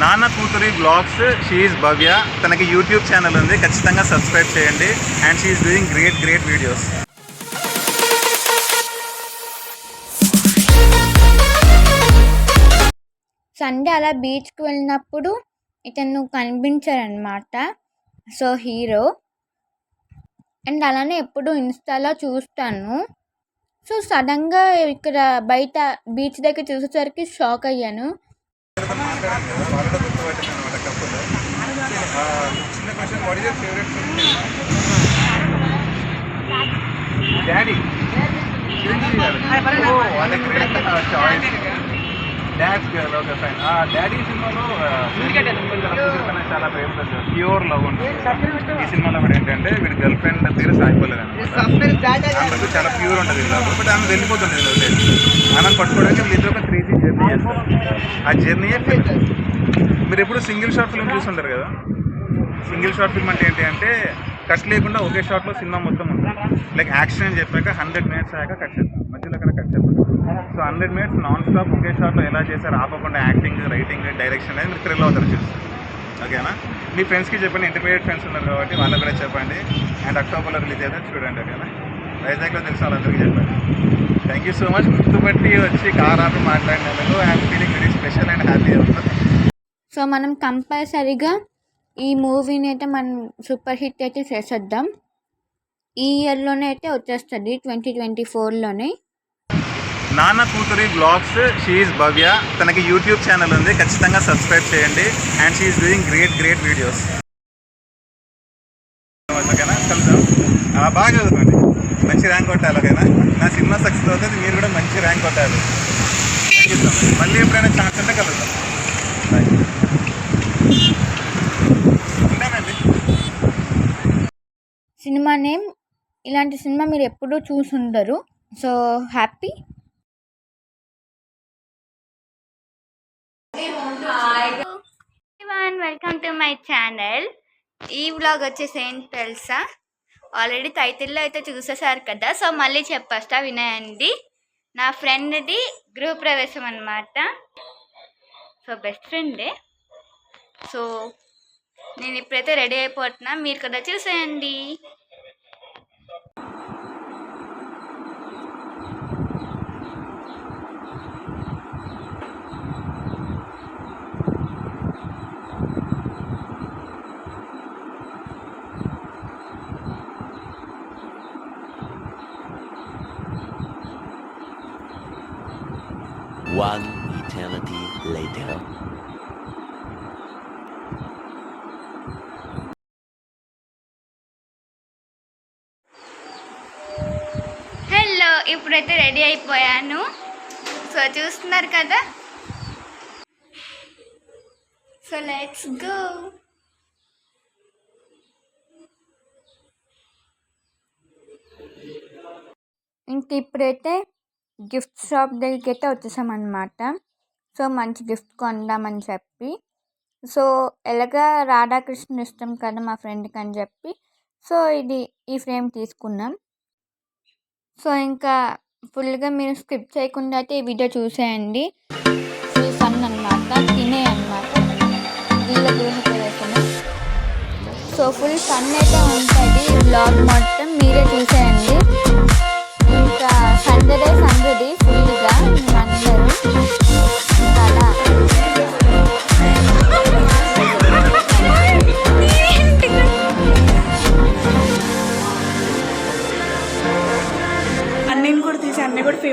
నాన్న కూతురి blogs she is భవ్య తనకి యూట్యూబ్ ఛానల్ ఉంది. ఖచ్చితంగా సబ్స్క్రైబ్ చేయండి. And she's doing great great videos Sunday అలా బీచ్కి వెళ్ళినప్పుడు ఇతను కనిపించారనమాట సో హీరో అండ్ అలానే ఎప్పుడు ఇన్స్టాలో చూస్తాను. సో సడన్గా ఇక్కడ బయట బీచ్ దగ్గర చూసేసరికి షాక్ అయ్యాను. చిన్న question what is your favourite Daddy choice dad's girl okay fine Daddy సినిమాలో uh, చాలా ఫేమస్ ప్యూర్ లవ్ ఉంటుంది ఈ సినిమాలో కూడా ఏంటంటే వీడి గర్ల్ ఫ్రెండ్ దగ్గర సాగిపోలేదు ఆమెకు చాలా ప్యూర్ ఉంటుంది లవ్ బట్ ఆమె వెళ్ళిపోతుంది వదిలేసి ఆమెను పట్టుకోవడానికి మీరు ఒక త్రీ జర్నీ చేస్తారు. ఆ జర్నీయే ఫిల్మ్ మీరు ఎప్పుడు సింగిల్ షార్ట్ ఫిల్మ్ చూసుంటారు కదా? సింగిల్ షార్ట్ ఫిల్మ్ అంటే ఏంటి అంటే కట్ లేకుండా ఒకే షాట్లో సినిమా మొత్తం ఉంటుంది. లైక్ యాక్షన్ అని చెప్పాక హండ్రెడ్ మినిట్స్ అయ్యాక కట్ చేస్తాం మధ్యలో అక్కడ కట్ చేస్తాం so hundred minutes non stop ఒకే షాట్లో ఎలా చేశారు? ఆపకుండా యాక్టింగ్ రైటింగ్ డైరెక్షన్ అనేది మీరు థ్రిల్ అవుతారు చూస్తారు ఓకేనా మీ ఫ్రెండ్స్కి చెప్పండి. ఇంటర్మీడియట్ ఫ్రెండ్స్ ఉన్నారు కాబట్టి వాళ్ళకి కూడా చెప్పండి. అండ్ అక్టోబర్లో రిలీజ్ అయితే చూడండి ఓకేనా వైజాగ్లో తెలిసిన వాళ్ళందరికీ చెప్పండి. థ్యాంక్ యూ సో మచ్ గుర్తుపట్టి వచ్చి కార్ ఆపి మాట్లాడినందుకు I'm feeling very special and happy so మనం కంపల్సరీగా ఈ మూవీని అయితే మనం సూపర్ హిట్ అయితే చేసేద్దాం. ఈ ఇయర్లోనే అయితే వచ్చేస్తుంది ట్వంటీ ట్వంటీ ఫోర్లోనే నాన్న కూతురి బ్లాగ్స్ షీఈ్ భవ్య తనకి యూట్యూబ్ ఛానల్ ఉంది. ఖచ్చితంగా సబ్స్క్రైబ్ చేయండి. And she doing great great videos ఓకేనా? కలుద్దాం. బాగా మంచి ర్యాంక్ కొట్టాలి ఓకేనా? నా సినిమా సక్సెస్ అవుతుంది మీరు కూడా మంచి ర్యాంక్ కొట్టాలి. మళ్ళీ ఎప్పుడైనా ఛాన్స్ ఉంటే. ఉంటానండి. సినిమా నేమ్ ఇలాంటి సినిమా మీరు ఎప్పుడూ చూసుండరు. So happy. One welcome to my channel ఈ వ్లాగ్ వచ్చేసి ఏంటి తెలుసా? ఆల్రెడీ టైటిల్లో అయితే చూసేసారు కదా సో మళ్ళీ చెప్పస్తా వినయండి నా ఫ్రెండ్ది గృహప్రవేశం అనమాట సో బెస్ట్ ఫ్రెండే. సో నేను ఇప్పుడైతే రెడీ అయిపోతున్నా. మీరు కదా చూసేయండి. One eternity later. హలో ఇప్పుడైతే రెడీ అయిపోయాను. సో చూస్తున్నారు కదా? సో లెట్స్ గో ఇంక ఇప్పుడైతే గిఫ్ట్ షాప్ దగ్గరికి అయితే వచ్చేసామన్నమాట. సో మంచి గిఫ్ట్ కొందామని చెప్పి. సో ఎలాగా రాధాకృష్ణ ఇష్టం కదా మా ఫ్రెండ్కి అని చెప్పి. సో ఇది ఈ ఫ్రేమ్ తీసుకున్నాం. సో ఇంకా ఫుల్గా మీరు స్కిప్ చేయకుండా అయితే ఈ వీడియో చూసేయండి. ఫుల్ సన్ అనమాట తినే అనమాట వీళ్ళ సో ఫుల్ సన్ అయితే ఉంటుంది. బ్లాగ్ మొత్తం మీరే చూసేయండి.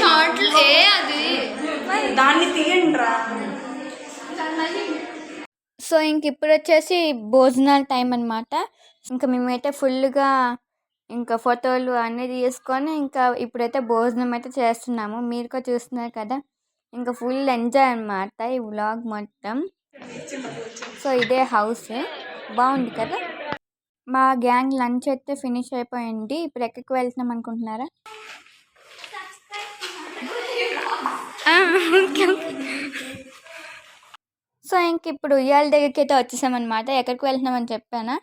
చాట్లు ఏ అది దాన్ని తీయండి రా సో ఇంక ఇప్పుడు వచ్చేసి భోజనాల టైం అనమాట ఇంకా మేమైతే ఫుల్గా ఇంకా ఫోటోలు అన్నీ తీసుకొని ఇంకా ఇప్పుడైతే భోజనం అయితే చేస్తున్నాము. మీరు కూడా చూస్తున్నారు కదా. ఇంకా ఫుల్ ఎంజాయ్ అనమాట ఈ వ్లాగ్ మొత్తం. సో ఇదే హౌస్. బాగుంది కదా? మా గ్యాంగ్ లంచ్ అయితే ఫినిష్ అయిపోయింది. ఇప్పుడు ఎక్కడికి వెళ్తున్నాం అనుకుంటున్నారా. సో ఇంక ఇప్పుడు ఉయ్యాల దగ్గరికి అయితే వచ్చేసామన్నమాట ఎక్కడికి వెళ్తున్నామని చెప్పానా?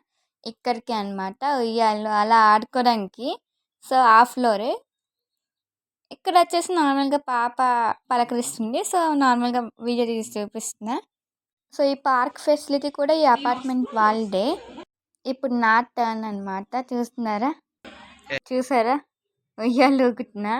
ఇక్కడికి అనమాట ఉయ్యాలు అలా ఆడుకోవడానికి. సో ఆ ఫ్లోరే. ఇక్కడ వచ్చేసి నార్మల్గా పాప పలకరిస్తుంది. సో నార్మల్గా వీడియో తీసి చూపిస్తున్నా. సో ఈ పార్క్ ఫెసిలిటీ కూడా ఈ అపార్ట్మెంట్ వాళ్ళదే. ఇప్పుడు నా టర్న్ అనమాట చూస్తున్నారా? చూసారా? ఉయ్యాలు ఊగుతున్నా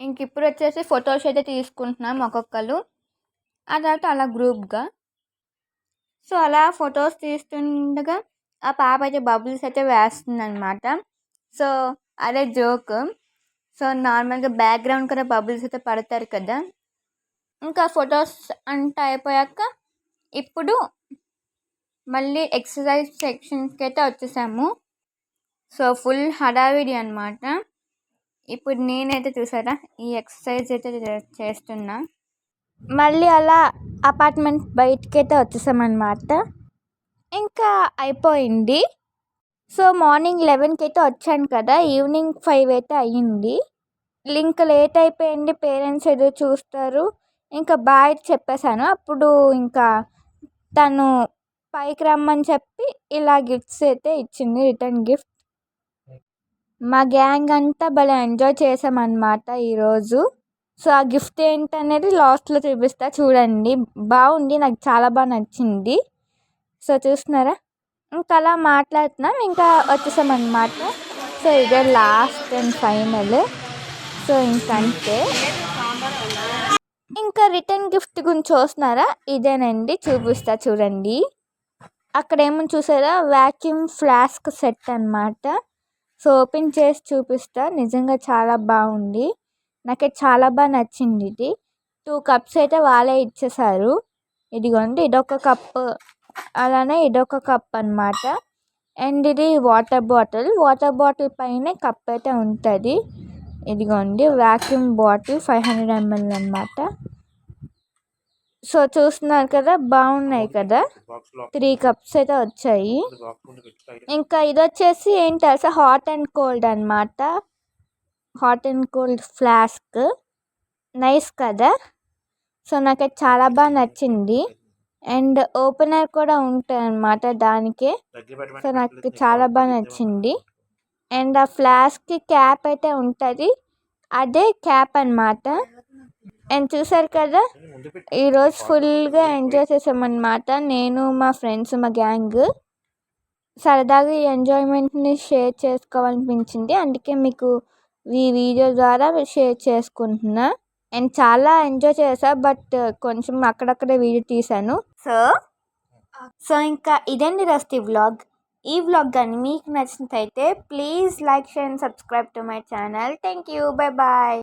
ఇంక ఇప్పుడు వచ్చేసి ఫొటోస్ అయితే తీసుకుంటున్నాం ఒక్కొక్కరు ఆ తర్వాత అలా గ్రూప్గా. సో అలా ఫొటోస్ తీస్తుండగా ఆ పాప అయితే బబుల్స్ అయితే వేస్తుందన్నమాట. సో అదే జోక్. సో నార్మల్గా బ్యాక్గ్రౌండ్ కూడా బబుల్స్ అయితే పడతారు కదా. ఇంకా ఫొటోస్ అంతా అయిపోయాక ఇప్పుడు మళ్ళీ ఎక్సర్సైజ్ సెక్షన్స్కి అయితే వచ్చేసాము. సో ఫుల్ హడావిడి అనమాట ఇప్పుడు నేనైతే చూసారా? ఈ ఎక్సర్సైజ్ అయితే చే- చేస్తున్నా. మళ్ళీ అలా అపార్ట్మెంట్ బయటకి అయితే వచ్చేసామన్నమాట. ఇంకా అయిపోయింది. సో మార్నింగ్ లెవెన్కి అయితే వచ్చాను కదా ఈవినింగ్ ఫైవ్ అయితే అయ్యింది. లింక్ లేట్ అయిపోయింది పేరెంట్స్ ఏదో చూస్తారు. ఇంకా బాయ్ చెప్పేశాను. అప్పుడు ఇంకా తను పైకి రమ్మని చెప్పి ఇలా గిఫ్ట్స్ అయితే ఇచ్చింది రిటర్న్ గిఫ్ట్. మా గ్యాంగ్ అంతా భలే ఎంజాయ్ చేసామన్నమాట ఈరోజు. సో ఆ గిఫ్ట్ ఏంటనేది లాస్ట్లో చూపిస్తా. చూడండి. బాగుంది. నాకు చాలా బాగా నచ్చింది. సో చూస్తున్నారా? ఇంకా అలా మాట్లాడుతున్నాం. ఇంకా వచ్చేసామన్నమాట. సో ఇదే లాస్ట్ అండ్ ఫైనల్. సో ఇంకంతే. ఇంకా రిటర్న్ గిఫ్ట్ గురించి చూస్తున్నారా? ఇదేనండి. చూపిస్తా చూడండి. అక్కడ ఏమో చూసారా? వ్యాక్యూమ్ ఫ్లాస్క్ సెట్ అన్నమాట. సో ఓపెన్ చేసి చూపిస్తా. నిజంగా చాలా బాగుంది. నాకైతే చాలా బాగా నచ్చింది ఇది. టూ కప్స్ అయితే వాళ్ళే ఇచ్చేసారు. ఇదిగోండి ఇదొక కప్ అలానే ఇదొక కప్ అన్నమాట. అండ్ ఇది వాటర్ బాటిల్. వాటర్ బాటిల్ పైన కప్ అయితే ఉంటుంది. ఇదిగోండి vacuum bottle five hundred ML అనమాట సో చూస్తున్నారు కదా బాగున్నాయి కదా? త్రీ కప్స్ అయితే వచ్చాయి. ఇంకా ఇది వచ్చేసి ఏంటి తెలుసా హాట్ అండ్ కోల్డ్ అన్నమాట? Hot and cold flask nice కదా? సో నాకైతే చాలా బాగా నచ్చింది. అండ్ ఓపెనర్ కూడా ఉంటుంది అనమాట దానికే. సో నాకు చాలా బాగా నచ్చింది. అండ్ ఆ ఫ్లాస్క్కి క్యాప్ అయితే ఉంటుంది. అదే క్యాప్ అన్నమాట. అండ్ చూసారు కదా? ఈరోజు ఫుల్గా ఎంజాయ్ చేసామన్నమాట. నేను మా ఫ్రెండ్స్ మా గ్యాంగ్ సరదాగా ఈ ఎంజాయ్మెంట్ని షేర్ చేసుకోవాలనిపించింది. అందుకే మీకు ఈ వీడియో ద్వారా షేర్ చేసుకుంటున్నా. అండ్ చాలా ఎంజాయ్ చేశా బట్ కొంచెం అక్కడక్కడే వీడియో తీశాను. సో సో ఇంకా ఇదండి రస్తి వ్లాగ్ ఈ వ్లాగ్ కానీ మీకు నచ్చినట్లయితే please like share and subscribe to my channel thank you bye bye